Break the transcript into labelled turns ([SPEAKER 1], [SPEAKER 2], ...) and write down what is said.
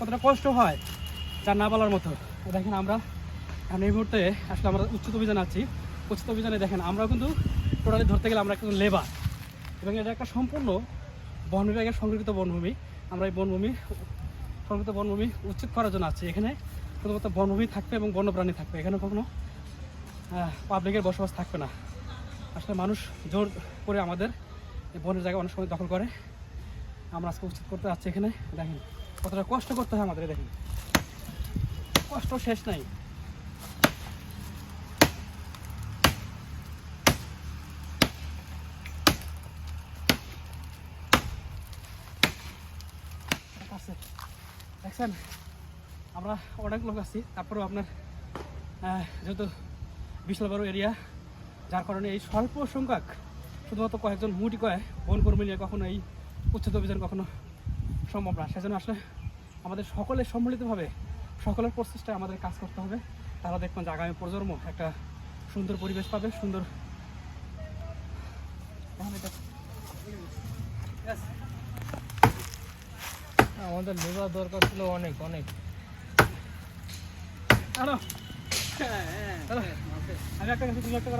[SPEAKER 1] কতটা কষ্ট হয় যা না বলার মতো। দেখেন আমরা এখন এই মুহূর্তে আসলে আমরা উচ্চত অভিযান আছি। উচ্চত অভিযানে দেখেন আমরা কিন্তু টোটালি ধরতে গেলে আমরা একজন লেবার এবং এটা একটা সম্পূর্ণ বন বিভাগের সংরক্ষিত বনভূমি। আমরা এই বনভূমি, সংরক্ষিত বনভূমি উচ্ছেদ করার জন্য আছি। এখানে শুধুমাত্র বনভূমি থাকবে এবং বন্যপ্রাণী থাকবে। এখানে কখনো পাবলিকের বসবাস থাকবে না। আসলে মানুষ জোর করে আমাদের বনের জায়গা অনেক সময় দখল করে। আমরা আজকে উচিত করতে যাচ্ছি এখানে। দেখেন কতটা কষ্ট করতে হয় আমাদের, দেখেন। কষ্ট শেষ নাই। দেখছেন? আমরা অনেক লোক আছি, তারপরেও আপনার যেহেতু বিশাল বড় এরিয়া যার কারণে এই স্বল্প সংখ্যক শুধুমাত্র কয়েকজন মুটি কয় বন কর্মী নিয়ে কখনো এই উচ্ছেদ অভিযান কখনো সম্ভব না। সেজন্য আসলে আমাদের সকলের সম্মিলিতভাবে সকলের প্রচেষ্টায় আমাদের কাজ করতে হবে। তারা দেখবেন যে আগামী প্রজন্ম একটা সুন্দর পরিবেশ পাবে সুন্দর
[SPEAKER 2] আমাদের লেবার দরকার ছিল অনেক অনেক।
[SPEAKER 1] আমি একটা